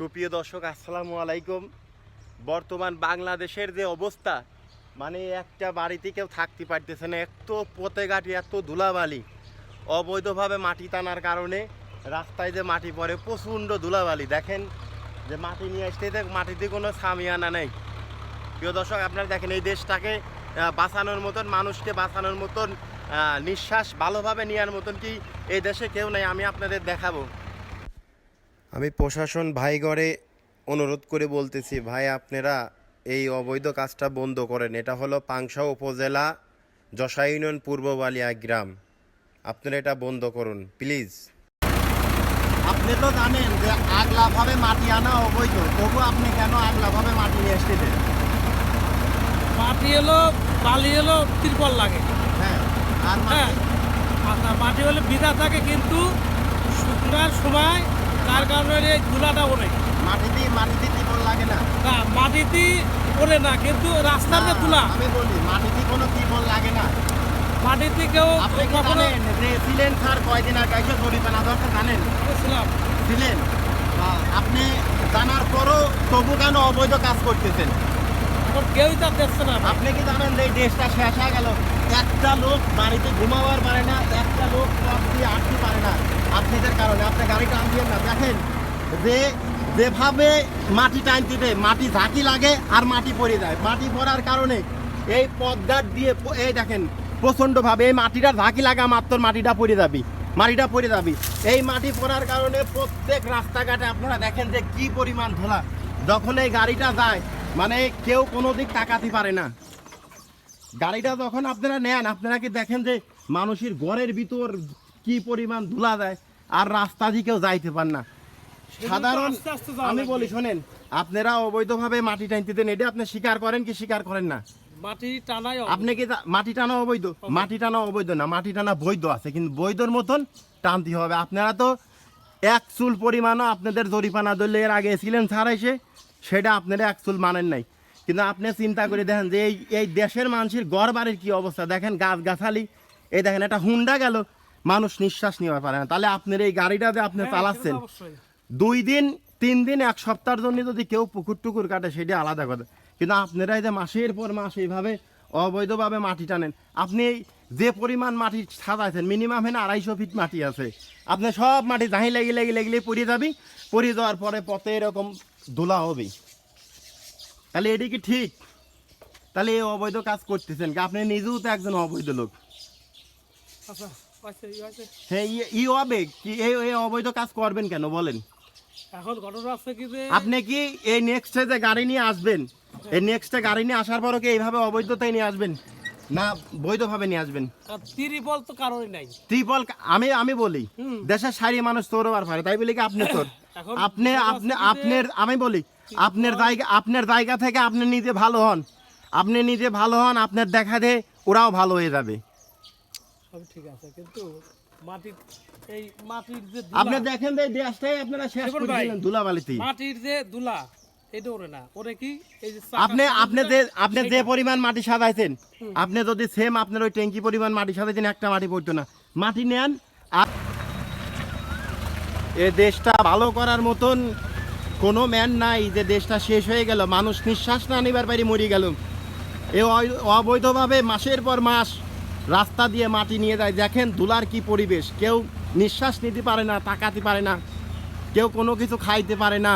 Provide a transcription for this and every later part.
সুপ্রিয় দর্শক, আসসালামু আলাইকুম। বর্তমান বাংলাদেশের যে অবস্থা মানে একটা বাড়িতে কেউ থাকতে পারতেছে না। এত পথে ঘাটি, এত ধুলাবালি, অবৈধভাবে মাটি টানার কারণে রাস্তায় যে মাটি পড়ে, প্রচণ্ড ধুলাবালি। দেখেন যে মাটি নিয়ে আসতে দেখ মাটিতে কোনো সামিয়ানা নেই। প্রিয় দর্শক, আপনারা দেখেন এই দেশটাকে বাঁচানোর মতন, মানুষকে বাঁচানোর মতন নিঃশ্বাস ভালোভাবে নেওয়ার মতন কি এই দেশে কেউ নেই? আমি আপনাদের দেখাবো। আমি প্রশাসন ভাইগড়ে অনুরোধ করে বলতেছি ভাই আপনারা এই অবৈধ কাজটা বন্ধ করেন। এটা হলো পাংশা উপজেলা যশা ইউনিয়ন পূর্ব বালিয়া গ্রাম। আপনারা এটা বন্ধ করুন প্লিজ। আপনি তো জানেন যে আগলাভাবে মাটি আনা অবৈধ। তবু আপনি কেন আগলাভাবে মাটি নিয়ে এসেছেন মাটি এলো বালি এলো তিরপল লাগে। হ্যাঁ আর হ্যাঁ মাটি আচ্ছা মাটি হলে বিধা থাকে কিন্তু শুকনার সময় তার কারণে এই ধুলাটা ওড়ে মাটিতে মাটিতে টিপল লাগে না। না মাটিতে ওড়ে না কিন্তু রাস্তার যে ধুলা। আমি বলি মাটিতে কোনো টিপল লাগে না। মাটিতে কেউ আপনি কি জানেন স্যার কয়দিন আগে এসে জরিমানা দরকার জানেন? ছিলেন আপনি জানার পরও তবু কেন অবৈধ কাজ করতেছেন? কেউই তা দেখছে না। আপনি কি জানেন যে এই দেশটা শেষ হয়ে গেল? একটা লোক বাড়িতে ঘুমাবার পারে না একটা লোক দিয়ে আটতে পারে না। আপনাদের কারণে না। দেখেন, যে, যেভাবে মাটি টানতে দেয় মাটি ঝাঁকি লাগে আর মাটি পড়ে যায়। মাটি পড়ার কারণে এই পথঘাট দিয়ে এই দেখেন, প্রচণ্ডভাবে এই মাটিটা ঝাঁকি লাগা মাত্র মাটিটা পড়ে যাবি। মাটিটা পড়ে যাবি। এই মাটি পড়ার কারণে প্রত্যেক রাস্তাঘাটে আপনারা দেখেন যে কি পরিমাণ ধোলা। যখন এই গাড়িটা যায় মানে কেউ কোনো দিক তাকাতে পারে না। গাড়িটা যখন আপনারা নেন, আপনারা কি দেখেন যে মানুষের ঘরের ভিতর কি পরিমাণ ধুলা যায় আর রাস্তা দিয়ে কেউ যাইতে পার না। সাধারণ আমি বলি শোনেন আপনারা অবৈধভাবে মাটি টানতে দেন এটা আপনি স্বীকার করেন কি স্বীকার করেন না? মাটি টানাই আপনি কি মাটি টানা অবৈধ? মাটি টানা অবৈধ না মাটি টানা বৈধ আছে কিন্তু বৈধর মতন টানতে হবে। আপনারা তো এক চুল পরিমাণও আপনাদের জরিপানা ধরলে এর আগে এসেছিলেন ছাড়া এসে সেটা আপনারা এক চুল মানেন নাই। কিন্তু আপনি চিন্তা করে দেখেন যে এই এই দেশের মানুষের গড় বাড়ির কী অবস্থা। দেখেন গাছ গাছালি এই দেখেন একটা হুন্ডা গেল। মানুষ নিঃশ্বাস নেওয়া পারে না। তাহলে আপনার এই গাড়িটা যে আপনি হ্যাঁ, চালাচ্ছেন দুই দিন তিন দিন এক সপ্তাহের জন্য যদি কেউ পুকুর টুকুর কাটে সেটা আলাদা কথা। কিন্তু আপনারা এই যে মাসের পর মাস এইভাবে অবৈধভাবে মাটি টানেন। আপনি যে পরিমাণ মাটি সাজাইছেন মিনিমাম হেন আড়াইশো ফিট মাটি আছে। আপনি সব মাটি জাহি লেগে লেগে লেগলে পড়ে যাবি। পড়ে যাওয়ার পরে পথে এরকম ধুলা হবে তাহলে এটি কি ঠিক? তাহলে এই অবৈধ কাজ করতেছেন আপনি নিজেও তো একজন অবৈধ লোক আচ্ছা আচ্ছা ই আছে। হ্যাঁ ই- ই হবে কি এই এই অবৈধ কাজ করবেন কেন বলেন। এখন ঘটনা আছে কি যে আপনি কি এই নেক্সটে যে গাড়ি নিয়ে আসবেন এই নেক্সটে গাড়ি নিয়ে আসার পরও কি এইভাবে অবৈধতায় নিয়ে আসবেন? না বৈধভাবে নিয়ে আসবেন? তিরিপল তো কারণই নাই। ত্রিপল আমি আমি বলি দেশের সারি মানুষ চোরবার পারে তাই বলি কি আপনি চোর এখন আপনি আপনি আপনার আমি বলি আপনার জায়গা আপনার জায়গা থেকে আপনি নিজে ভালো হন আপনি নিজে ভালো হন আপনার দেখা দে ওরাও ভালো হয়ে যাবে। সব ঠিক আছে কিন্তু মাটির এই মাটির যে আপনি দেখেন এই দেশটাই আপনারা শেষ করে দিলেন ধুলাবালিতে মাটির যে ধুলা এটা ওরে না ওরে কি এই যে আপনি আপনি যে আপনি যে পরিমাণ মাটি সাজাইছেন আপনি যদি সেম আপনার ওই ট্যাঙ্কি পরিমাণ মাটি সাজাইছেন একটা মাটি পড়তো না। মাটি নেন আর এ দেশটা ভালো করার মতন কোনো ম্যান নাই যে দেশটা শেষ হয়ে গেল। মানুষ নিঃশ্বাস না নিবার পারি মরে গেল এ অবৈধভাবে মাসের পর মাস রাস্তা দিয়ে মাটি নিয়ে যায়। দেখেন ধুলার কি পরিবেশ। কেউ নিঃশ্বাস নিতে পারে না, তাকাতে পারে না। কেউ কোনো কিছু খাইতে পারে না।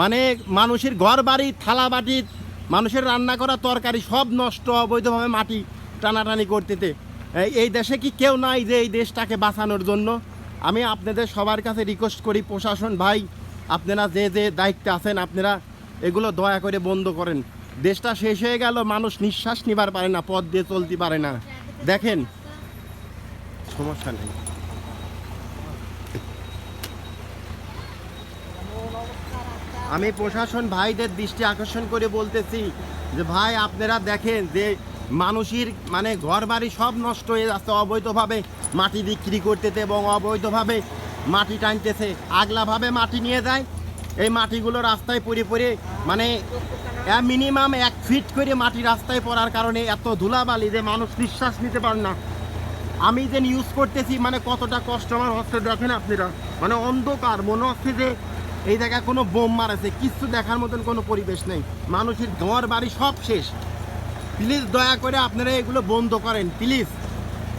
মানে মানুষের ঘর বাড়ি থালা বাটি মানুষের রান্না করা তরকারি সব নষ্ট অবৈধভাবে মাটি টানাটানি করতেতে এই দেশে কি কেউ নাই যে এই দেশটাকে বাঁচানোর জন্য? আমি আপনাদের সবার কাছে রিকোয়েস্ট করি, প্রশাসন ভাই, আপনারা যে যে দায়িত্বে আছেন, আপনারা এগুলো দয়া করে বন্ধ করেন। দেশটা শেষ হয়ে গেল, মানুষ নিঃশ্বাস নিবার পারে না, পথ দিয়ে চলতে পারে না। দেখেন। সমস্যা নেই। আমি প্রশাসন ভাইদের দৃষ্টি আকর্ষণ করে বলতেছি যে, ভাই, আপনারা দেখেন যে, মানুষের মানে ঘর বাড়ি সব নষ্ট হয়ে যাচ্ছে, অবৈধভাবে মাটি বিক্রি করতেছে এবং অবৈধভাবে মাটি টানতেছে। আগলাভাবে মাটি নিয়ে যায় এই মাটিগুলো রাস্তায় পড়ে পড়ে মানে মিনিমাম এক ফিট করে মাটি রাস্তায় পড়ার কারণে এত ধুলাবালি যে মানুষ নিঃশ্বাস নিতে পারে না। আমি যে ইউজ করতেছি মানে কতটা কষ্ট আমার হচ্ছে দেখেন আপনারা মানে অন্ধকার, মনে হচ্ছে যে এই জায়গায় কোনো বোম মারাছে কিচ্ছু দেখার মতন কোনো পরিবেশ নেই। মানুষের ঘর বাড়ি সব শেষ। প্লিজ দয়া করে আপনারা এগুলো বন্ধ করেন প্লিজ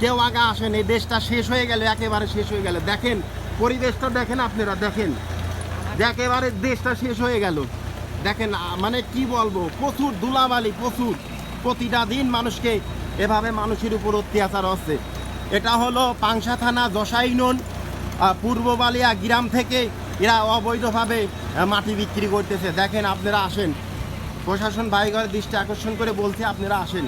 কেউ আগে আসেন, এই দেশটা শেষ হয়ে গেল, একেবারে শেষ হয়ে গেল। দেখেন, পরিবেশটা দেখেন আপনারা, দেখেন। একেবারে দেশটা শেষ হয়ে গেল। দেখেন মানে কি বলব, প্রচুর দুলাবালি প্রচুর। প্রতিটা দিন মানুষকে এভাবে মানুষের উপর অত্যাচার হচ্ছে। এটা হলো পাংশা থানা যশাইনন পূর্ব বালিয়া গ্রাম থেকে এরা অবৈধভাবে মাটি বিক্রি করতেছে। দেখেন, আপনারা আসেন। প্রশাসন ভাইগর দৃষ্টি আকর্ষণ করে বলছে, আপনারা আসেন।